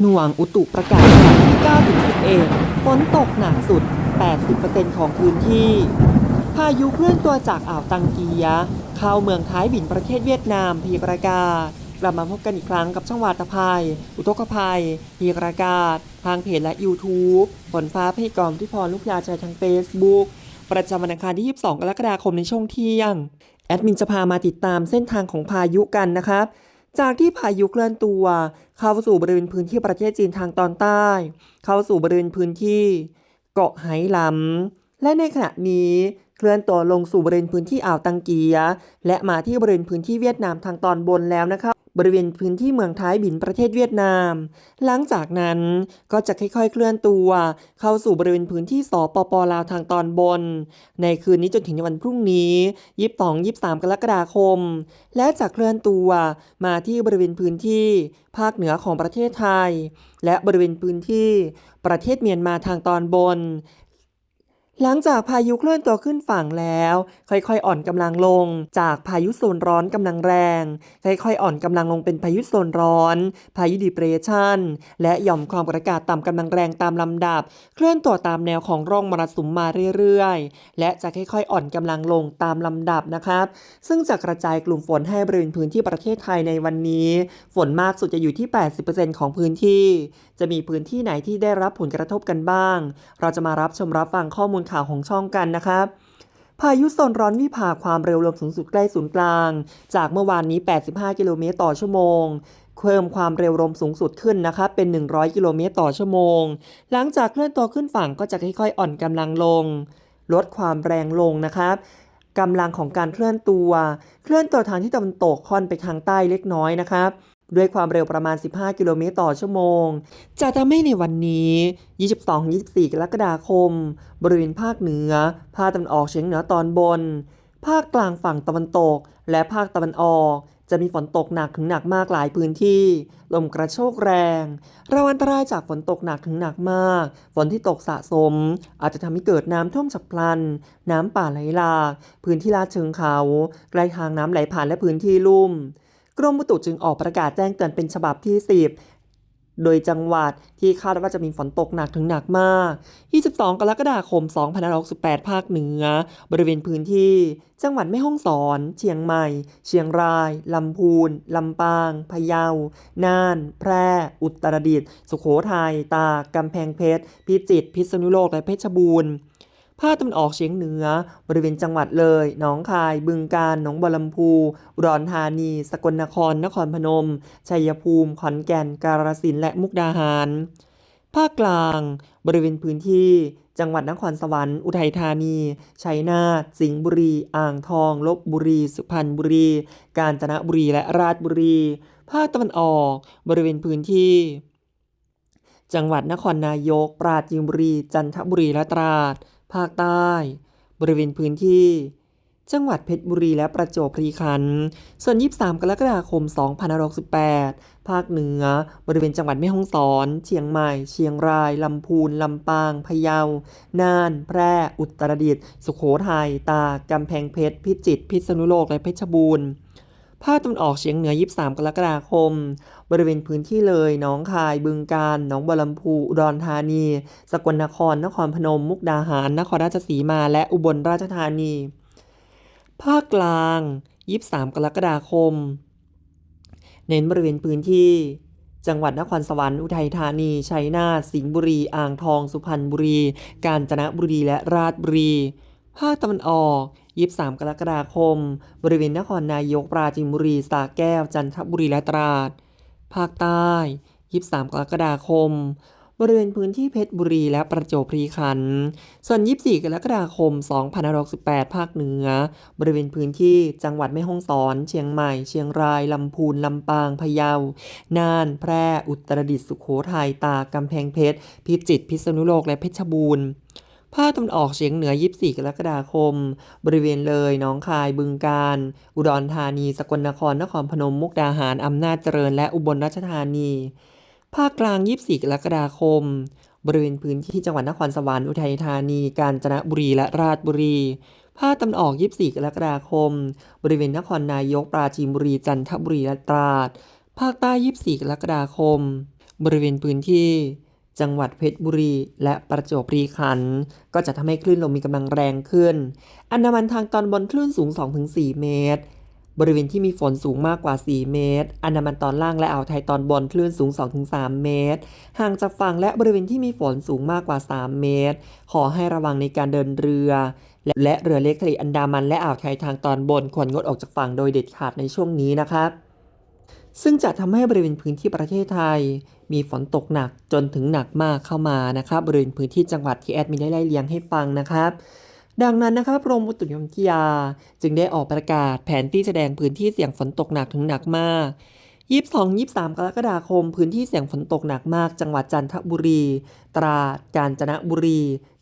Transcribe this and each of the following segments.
หน่วงอุตุประกาศจาที่9ถึง11ฝนตกหนักสุด 80%ของพื้นที่ พายุเคลื่อนตัวจากอ่าวตังกียะ เข้าเมืองท้ายบินประเทศเวียดนามพยากรากาศกลับมาพบกันอีกครั้งกับช่องวาตภัย อุทกภัยพยากรากาศ ทางเพจและ YouTube ฝนฟ้าพยากรณ์ที่พรลูกยาใจทาง Facebook ประจำวันอังคารที่ 22 กรกฎาคมในช่วงเที่ยง แอดมินจะพามาติดตามเส้นทางของพายุกันนะครับ จากที่พายุเคลื่อนตัว เข้าสู่บริเวณพื้นที่ประเทศจีนทางตอนใต้ เข้าสู่บริเวณพื้นที่ เกาะไหหลำและในขณะนี้เคลื่อนตัวลงสู่บริเวณพื้นที่อ่าวตังเกีย และมาที่บริเวณพื้นที่เวียดนามทางตอนบนแล้วนะครั บริเวณพื้นที่เมืองท้ายบินประเทศเวียดนาม หลังจากนั้นก็จะค่อยๆ เคลื่อนตัว เข้าสู่บริเวณพื้นที่สปปลาวทางตอนบน ในคืนนี้จนถึงวันพรุ่งนี้ 22 23 กรกฎาคม และจะเคลื่อนตัวมาที่บริเวณพื้นที่ภาคเหนือของประเทศไทย และบริเวณพื้นที่ประเทศเมียนมาทางตอนบน หลังจากพายุเคลื่อนตัวขึ้นฝั่งแล้ว ค่อยๆ อ่อนกำลังลง จากพายุโซนร้อนกำลังแรง ค่อยๆ อ่อนกำลังลงเป็นพายุโซนร้อน พายุดิเปรชันและหย่อมความกดอากาศต่ำกำลังแรงตามลำดับ เคลื่อนตัวตามแนวของร่องมรสุมมาเรื่อยๆ และจะค่อยๆ อ่อนกำลังลงตามลำดับนะครับ ซึ่งจะกระจายกลุ่มฝนให้บริเวณพื้นที่ประเทศไทยในวันนี้ ฝนมากสุดจะอยู่ที่ 80%ของพื้นที่ จะมีพื้นที่ไหนที่ได้รับผลกระทบกันบ้าง เราจะมารับชมรับฟังข้อมูลข่าวของช่องกันนะครับพายุโซนร้อนวิภาความเร็วลมสูงสุดใกล้ศูนย์กลาง จากเมื่อวานนี้ 85 กิโลเมตรต่อชั่วโมงเพิ่มความเร็วลมสูงสุดขึ้นนะครับเป็น 100 กิโลเมตรต่อชั่วโมง หลังจากเคลื่อนตัวขึ้นฝั่งก็จะค่อยๆ อ่อนกำลังลง ลดความแรงลงนะครับกำลังของการเคลื่อนตัว เคลื่อนตัวทางที่ตะวันตกค่อนไปทางใต้เล็กน้อยนะครับ ด้วยความเร็วประมาณ 15 กิโลเมตรต่อชั่วโมง จะทำให้ในวันนี้ 22-24 กรกฎาคม บริเวณภาคเหนือ ภาคตะวันออกเฉียงเหนือตอนบน ภาคกลางฝั่งตะวันตก และภาคตะวันออก จะมีฝนตกหนักถึงหนักมากหลายพื้นที่ ลมกระโชกแรงระวังอันตรายจากฝนตกหนักถึงหนักมาก ฝนที่ตกสะสม อาจจะทำให้เกิดน้ำท่วมฉับพลัน น้ำป่าไหลหลาก พื้นที่ลาดเชิงเขา ใกล้ทางน้ำไหลผ่านและพื้นที่ลุ่ม กรมอุตุจึงออกประกาศแจ้งเตือนเป็นฉบับที่ 10โดยจังหวัดที่คาดว่าจะมีฝนตกหนักถึงหนักมาก 22 กรกฎาคม 2568 ภาคเหนือ บริเวณพื้นที่ จังหวัดแม่ฮ่องสอน เชียงใหม่ เชียงราย ลำพูน ลำปาง พะเยา น่าน แพร่ อุตรดิตถ์ สุโขทัย ตาก กำแพงเพชร พิจิตร พิษณุโลก และเพชรบูรณ์ ภาคตะวันออกเฉียงเหนือ บริเวณจังหวัดเลย หนองคาย บึงกาฬ หนองบัวลำพูอุดรธานี สกลนคร นครพนม ชัยภูมิ ขอนแก่น กาฬสินธุ์ และมุกดาหาร ภาคกลาง บริเวณพื้นที่ จังหวัดนครสวรรค์ อุทัยธานี ชัยนาท สิงห์บุรี อ่างทอง ลบบุรี สุพรรณบุรี กาญจนบุรี และราชบุรี ภาคตะวันออก บริเวณพื้นที่จังหวัดนครนายก ปราจีนบุรี จันทบุรี และตราด ภาคใต้ บริเวณพื้นที่ จังหวัดเพชรบุรีและประจวบคีรีขันธ์ส่วน 23 กรกฎาคม 2568 ภาคเหนือ บริเวณจังหวัดแม่ฮ่องสอน เชียงใหม่ เชียงราย ลำพูน ลำปาง พะเยา น่าน แพร่ อุตรดิตถ์ สุโขทัย ตาก กำแพงเพชร พิจิตร พิษณุโลก และเพชรบูรณ์ ภาคตะวันออกเฉียงเหนือ 23 กรกฎาคม บริเวณพื้นที่เลย หนองคาย บึงกาฬ หนองบัวลำพู อุดรธานี สกลนคร นครพนม มุกดาหาร นครราชสีมา และอุบลราชธานี ภาคกลาง 23 กรกฎาคม เน้นบริเวณพื้นที่ จังหวัดนครสวรรค์ อุทัยธานี ชัยนาท สิงห์บุรี อ่างทอง สุพรรณบุรี กาญจนบุรี และราชบุรี ภาคตะวันออก 23 กรกฎาคม บริเวณนครนายกปราจีนบุรีสระแก้ว จันทบุรีและตราด ภาคใต้ 23 กรกฎาคม บริเวณพื้นที่เพชรบุรีและประจวบคีรีขันธ์ส่วน 24 กรกฎาคม 2568 ภาคเหนือ บริเวณพื้นที่จังหวัดแม่ฮ่องสอน เชียงใหม่ เชียงราย ลำพูน ลำปาง พะเยา น่าน แพร่ อุตรดิตถ์ สุโขทัย ตาก กำแพงเพชร พิจิตร พิษณุโลก และเพชรบูรณ์ ภาคตะวันออกเฉียงเหนือ 24 กรกฎาคม บริเวณเลยหนองคาย บึงกาฬ อุดรธานี สกลนคร นครพนม มุกดาหาร อำนาจเจริญ และอุบลราชธานี ภาคกลาง 24 กรกฎาคม บริเวณพื้นที่จังหวัดนครสวรรค์ อุทัยธานี กาญจนบุรี และราชบุรี ภาคตะวันออก 24 กรกฎาคม บริเวณนครนายก ปราจีนบุรี จันทบุรี และตราด ภาคใต้ 24 กรกฎาคม บริเวณพื้นที่ จังหวัดเพชรบุรี และประจวบคีรีขันธ์ก็จะทำให้คลื่นลมมีกำลังแรงขึ้น อันดามันทางตอนบนคลื่นสูง 2-4 เมตร บริเวณที่มีฝนสูงมากกว่า 4 เมตร อันดามันตอนล่างและอ่าวไทยตอนบนคลื่นสูง 2-3 เมตร ห่างจากฝั่งและบริเวณที่มีฝนสูงมากกว่า 3 เมตร ขอให้ระวังในการเดินเรือ และและเรือเล็กทะเลอันดามันและอ่าวไทยทางตอนบนควรงดออกจากฝั่งโดยเด็ดขาดในช่วงนี้นะครับ ซึ่งจะทำให้บริเวณพื้นที่ประเทศไทย มีฝนตกหนักจนถึงหนักมากเข้ามานะครับบริเวณพื้นที่จังหวัดที่แอดมินได้ไล่เลียงให้ฟังนะครับ ดังนั้นนะครับกรมอุตุนิยมวิทยา จึงได้ออกประกาศแผนที่แสดงพื้นที่เสี่ยงฝนตกหนักถึงหนักมาก22-23 กรกฎาคม พื้นที่เสี่ยงฝนตกหนักมาก จังหวัดจันทบุรี ตราด กาญจนบุรี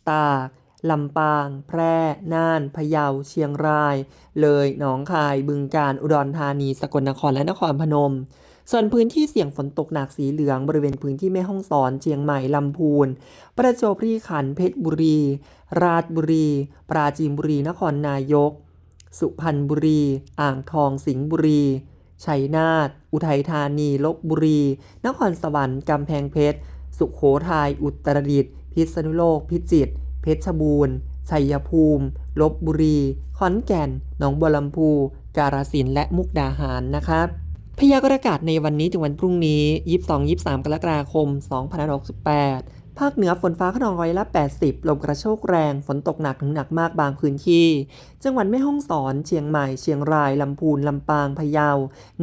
ตาก ลำปาง แพร่ น่าน พะเยา เชียงราย เลย หนองคาย บึงกาฬ อุดรธานี สกลนคร และนครพนม ส่วนพื้นที่เสี่ยงฝนตกหนักสีเหลือง บริเวณพื้นที่แม่ฮ่องสอน เชียงใหม่ ลำพูน ประจวบคีรีขันธ์ เพชรบุรี ราชบุรี ปราจีนบุรี นครนายก สุพรรณบุรี อ่างทอง สิงห์บุรี ชัยนาท อุทัยธานี ลบบุรี นครสวรรค์ กำแพงเพชร สุขโขทัย อุตรดิตถ์ พิษณุโลก พิจิตร เพชรบูรณ์ ชัยภูมิ ลบบุรี ขอนแก่น หนองบัวลำพู กาฬสินธุ์และมุกดาหารนะครับพยากรณ์อากาศในวันนี้ถึงวันพรุ่งนี้ 22-23 กรกฎาคม 2568 ภาคเหนือฝนฟ้าขนองร้อยละ 80 ลมกระโชกแรง ฝนตกหนักถึงหนักมากบางพื้นที่ จังหวัดแม่ฮ่องสอน เชียงใหม่ เชียงราย ลำพูน ลำปาง พะเยา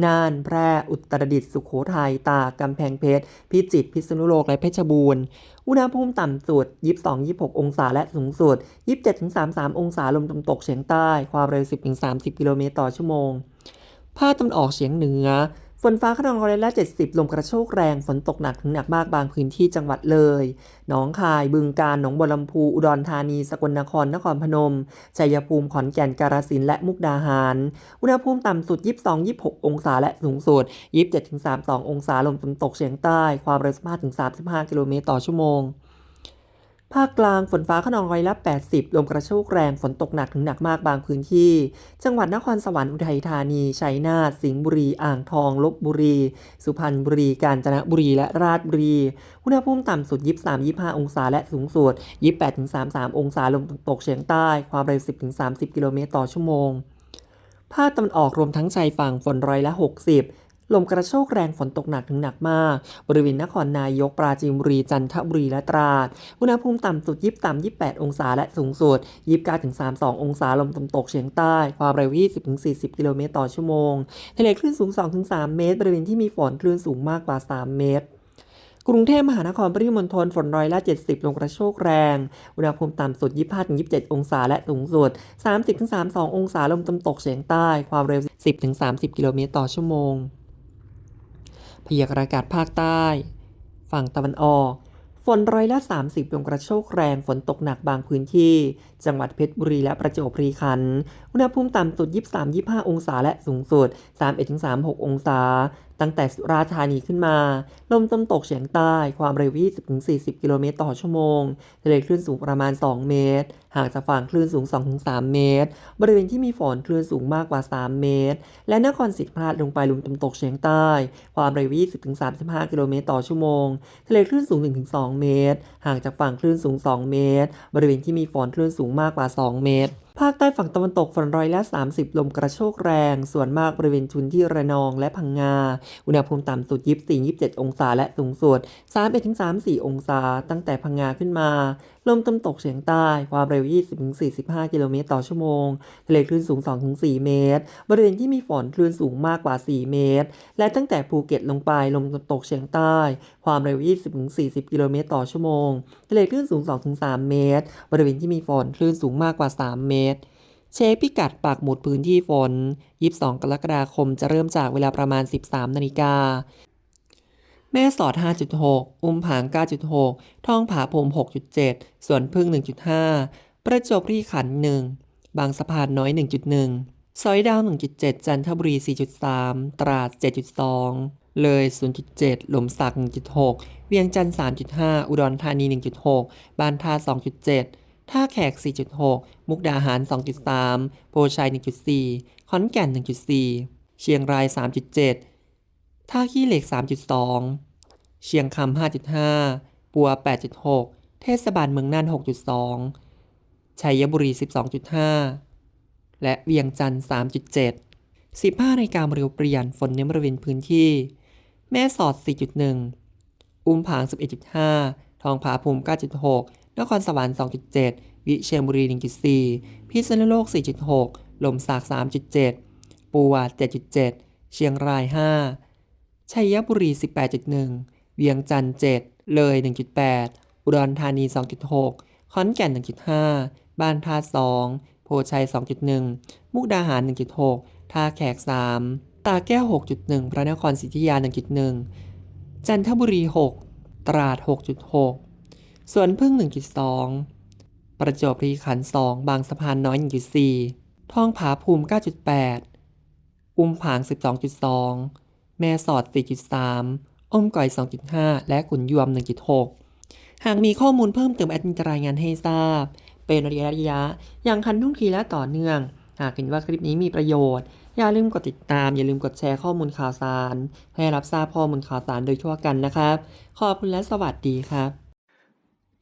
น่าน แพร่ อุตรดิตถ์ สุโขทัย ตาก กำแพงเพชร พิจิตร พิษณุโลก และเพชรบูรณ์ อุณหภูมิต่ำสุด 22-26 องศา และสูงสุด 27-33 องศา ลมตะวันตกเฉียงใต้ ความเร็ว 10-30 กิโลเมตรต่อชั่วโมง ภาคตะวันออกเฉียงเหนือ ฝนฟ้าขนองร้อยละ 70 ลมกระโชกแรง ฝนตกหนักถึงหนักมากบางพื้นที่จังหวัดเลย หนองคาย บึงกาฬ หนองบัวลำพู อุดรธานี สกลนคร นครพนม ชัยภูมิ ขอนแก่น กาฬสินธุ์ และมุกดาหาร อุณหภูมิต่ำสุด 22-26 องศา และสูงสุด 27-32 องศา ลมตะวันตกเฉียงใต้ ความเร็ว 15-35 กิโลเมตรต่อชั่วโมง ภาคกลางฝนฟ้าขนองร้อยละ 80 ลมกระโชกแรงฝนตกหนักถึงหนักมากบางพื้นที่ จังหวัดนครสวรรค์อุทัยธานี ชัยนาท สิงห์บุรี อ่างทอง ลบบุรี สุพรรณบุรี กาญจนบุรี และราชบุรี อุณหภูมิต่ำสุด 23-25 องศา และสูงสุด 28-33 องศา ลมตกเฉียงใต้ ความเร็ว 10-30 กิโลเมตรต่อชั่วโมง ภาคตะวันออกรวมทั้งชายฝั่งฝนร้อยละ 60 ลมกระโชกแรงฝนตกหนักถึงหนักมาก บริเวณนครนายกปราจีนบุรีจันทบุรีและตราด อุณหภูมิต่ำสุด 23-28 องศาและสูงสุด 29-32 องศาลมตะวันตกเฉียงใต้ ความเร็ว 20-40 กิโลเมตรต่อชั่วโมงทะเลคลื่นสูง 2-3 เมตร บริเวณที่มีฝนคลื่นสูงมากกว่า 3 เมตรกรุงเทพมหานครปริมณฑลฝนร้อยละ 70ลมกระโชกแรง อุณหภูมิต่ำสุด 25-27 องศาและสูงสุด 30-32 องศาลมตะวันตกเฉียงใต้ ความเร็ว 10-30 กิโลเมตรต่อชั่วโมง พยากรณ์อากาศภาคใต้ ฝั่งตะวันออก ฝนร้อยละ 30ลมกระโชกแรง ฝนตกหนักบางพื้นที่ จังหวัดเพชรบุรีและประจวบคีรีขันธ์ อุณหภูมิต่ำสุด 23-25 องศาและสูงสุด 31-36 องศา ตั้งแต่สุราษฎร์ธานีขึ้นมา ลมตะวันตกเฉียงใต้ความเร็ว 20-40 กิโลเมตรต่อชั่วโมงทะเลคลื่นสูงประมาณ 2 เมตร ห่างจากฝั่งคลื่นสูง 2-3 เมตร บริเวณที่มีฝนคลื่นสูงมากกว่า 3 เมตร และนครศรีธรรมราชลงไปลมตะวันตกเฉียงใต้ ความเร็ว 20-35 กิโลเมตรต่อชั่วโมงทะเลคลื่นสูง 1-2 เมตร ห่างจากฝั่งคลื่นสูง 2 เมตร บริเวณที่มีฝนคลื่นสูงมากกว่า 2 เมตรภาคใต้ฝั่งตะวันตกฝนร้อยละ 30 ลมกระโชกแรง ส่วนมากบริเวณชุนที่ระนองและพังงา อุณหภูมิต่ำสุด 24-27 องศาและสูงสุด 31-34 องศา ตั้งแต่พังงาขึ้นมา ลมตะวันตกเฉียงใต้ ความเร็ว 20-45 กิโลเมตรต่อชั่วโมง ทะเลคลื่นสูง 2-4 เมตร บริเวณที่มีฝนคลื่นสูงมากกว่า 4 เมตร และตั้งแต่ภูเก็ตลงไปลมตะวันตกเฉียงใต้ ความเร็ว 20-40 กิโลเมตรต่อชั่วโมง ทะเลคลื่นสูง 2-3 เมตร บริเวณที่มีฝนคลื่นสูงมากกว่า 3 เมตรตร เช็คพิกัดปักหมุดพื้นที่ฝน 22 กรกฎาคมจะเริ่มจากเวลาประมาณ 13 นาฬิกา แม่สอด 5.6 อุ้มผาง 9.6ท้องผาพรม6.7 ส่วนพึ่ง 1.5 ประจวบรีขัน 1 บางสะพานน้อย 1.1 ซอยดาว 1.7 จันทบุรี 4.3 ตราด 7.2เลย 0.7 หลมสัก 1.6 เวียงจันทร์ 3.5 อุดรธานี 1.6 บ้านท่า 2.7 ท่าแขก 4.6 มุกดาหาร 2.3 โพชัย 1.4 ขอนแก่น 1.4 เชียงราย 3.7 ท่าขี้เหล็ก 3.2 เชียงคำ 5.5 ปัว 8.6 เทศบาลเมืองน่าน 6.2 ชัยบุรี 12.5 และเวียงจันทร์ 3.7 15นาฬิกาเร็วเปลี่ยน ฝนเน้นบริเวณพื้นที่ แม่สอด 4.1 อุ้มผาง 11.5 ทองผาภูมิ 9.6 นครสวรรค์ 2.7 วิเชียรบุรี 1.4 พิษณุโลก 4.6 ลมสาก3.7 ปัว 7.7 เชียงราย 5 ชัยบุรี 18.1 เวียงจันทร์ 7 เลย 1.8 อุดรธานี 2.6 ขอนแก่น 1.5 บ้านท่า 2 โพชัย 2.1 มุกดาหาร 1.6 ท่าแขก 3 ตาแก้ว 6.1 พระนครศรีอยุธยา 1.1 จันทบุรี 6 ตราด 6.6 สวนพึ่ง 1.2 ประจวบคีรีขันธ์2บางสะพานน้อย 1.4ทองผาภูมิ 9.8 อุ้มผาง 12.2 แม่สอด 4.3 อ้มก่อย 2.5 และขุนยวม 1.6 หากมีข้อมูลเพิ่มเติมแอดมินจะรายงานให้ทราบ เป็นระยะระยะอย่างทันท่งทีและต่อเนื่อง หากเห็นว่าคลิปนี้มีประโยชน์ อย่าลืมกดติดตาม อย่าลืมกดแชร์ข้อมูลข่าวสาร ให้รับทราบข้อมูลข่าวสารโดยทั่วกันนะครับ ขอบคุณและสวัสดีครับ